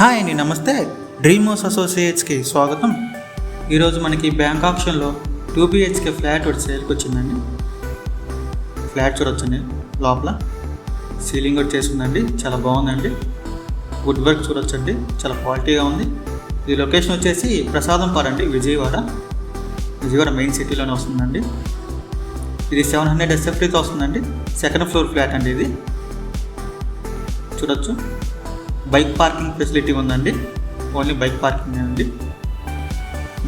Hi అండి నమస్తే. డ్రీమోస్ అసోసియేట్స్కి స్వాగతం. ఈరోజు మనకి బ్యాంక్ ఆప్షన్లో టూ బిహెచ్కే ఫ్లాట్ ఒకటి సేల్కి వచ్చిందండి. ఫ్లాట్ చూడొచ్చండి లోపల. సీలింగ్ కూడా చేసుకుందండి చాలా బాగుందండి. వుడ్ వర్క్ చూడొచ్చండి చాలా క్వాలిటీగా ఉంది. ఈ లొకేషన్ వచ్చేసి ప్రసాదం పారండి విజయవాడ. విజయవాడ మెయిన్ సిటీలోనే వస్తుందండి. ఇది సెవెన్ హండ్రెడ్ ఎస్ఎఫ్టీతో వస్తుందండి. సెకండ్ ఫ్లోర్ ఫ్లాట్ అండి ఇది. చూడొచ్చు. బైక్ పార్కింగ్ ఫెసిలిటీ ఉందండి. ఓన్లీ బైక్ పార్కింగ్ అండి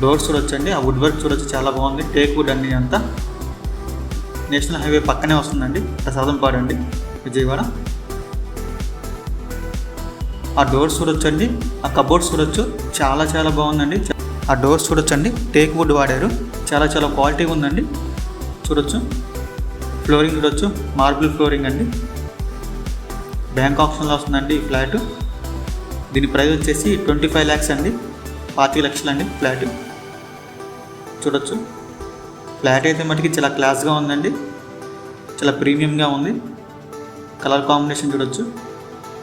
డోర్స్ చూడొచ్చండి. ఆ వుడ్ వర్క్ చూడొచ్చు. చాలా బాగుంది. టేక్ వుడ్ అన్ని అంతా. నేషనల్ హైవే పక్కనే వస్తుందండి. ప్రసాదంపాడు అండి విజయవాడ. ఆ డోర్స్ చూడొచ్చండి. ఆ కబోర్డ్స్ చూడొచ్చు. చాలా చాలా బాగుందండి. ఆ డోర్స్ చూడొచ్చండి. టేక్ వుడ్ వాడారు. చాలా చాలా క్వాలిటీ ఉందండి. చూడొచ్చు. ఫ్లోరింగ్ చూడొచ్చు. మార్బుల్ ఫ్లోరింగ్ అండి. బ్యాంక్ ఆప్షన్లో వస్తుందండి ఈ ఫ్లాట్. దీని ప్రైస్ వచ్చేసి ట్వంటీ ఫైవ్ ల్యాక్స్ అండి. పాతిక లక్షలు అండి ఫ్లాట్. చూడొచ్చు. ఫ్లాట్ అయితే మటుకి చాలా క్లాస్గా ఉందండి. చాలా ప్రీమియంగా ఉంది. కలర్ కాంబినేషన్ చూడొచ్చు.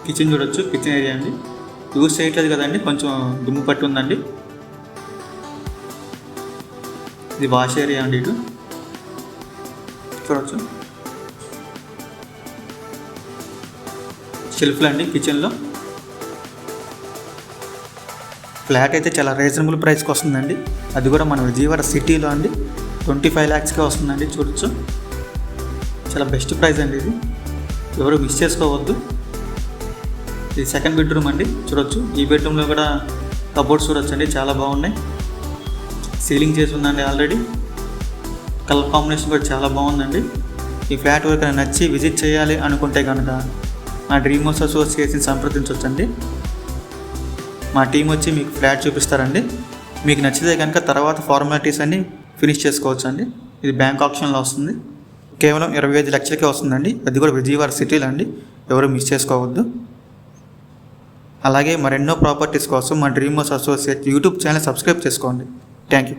కిచెన్ చూడొచ్చు. కిచెన్ ఏరియా అండి. యూస్ చేయట్లేదు కదండి. కొంచెం దుమ్ము పట్టి ఉందండి. ఇది వాష్ ఏరియా అండి ఇటు. చూడొచ్చు. షెల్ఫ్లు అండి కిచెన్లో. ఫ్లాట్ అయితే చాలా రీజనబుల్ ప్రైస్కి వస్తుందండి. అది కూడా మన విజయవాడ సిటీలో అండి. ట్వంటీ ఫైవ్ ల్యాక్స్కే వస్తుందండి చూడొచ్చు. చాలా బెస్ట్ ప్రైస్ అండి ఇది. ఎవరు మిస్ చేసుకోవద్దు. ఇది సెకండ్ బెడ్రూమ్ అండి. చూడొచ్చు. ఈ బెడ్రూమ్లో కూడా కబోర్డ్స్ చూడొచ్చు అండి. చాలా బాగున్నాయి. సీలింగ్ చేసి ఉందండి ఆల్రెడీ. కలర్ కాంబినేషన్ కూడా చాలా బాగుందండి. ఈ ఫ్లాట్ వరకు నచ్చి విజిట్ చేయాలి అనుకుంటే కనుక నా డ్రీమ్ హౌస్ అసోసియేషన్ సంప్రదించవచ్చండి మా టీం వచ్చి మీకు ఫ్లాట్ చూపిస్తారండి. మీకు నచ్చితే కనుక తర్వాత ఫార్మాలిటీస్ అన్ని ఫినిష్ చేసుకోవచ్చు అండి ఇది బ్యాంక్ ఆప్షన్లో వస్తుంది. కేవలం ఇరవై ఐదు లక్షలకే వస్తుందండి. అది కూడా విజయవాడ సిటీలో అండి. ఎవరు మిస్ చేసుకోవద్దు. అలాగే మరెన్నో ప్రాపర్టీస్ కోసం మా డ్రీమోస్ అసోసియేట్ యూట్యూబ్ ఛానల్ సబ్స్క్రైబ్ చేసుకోండి. Thank you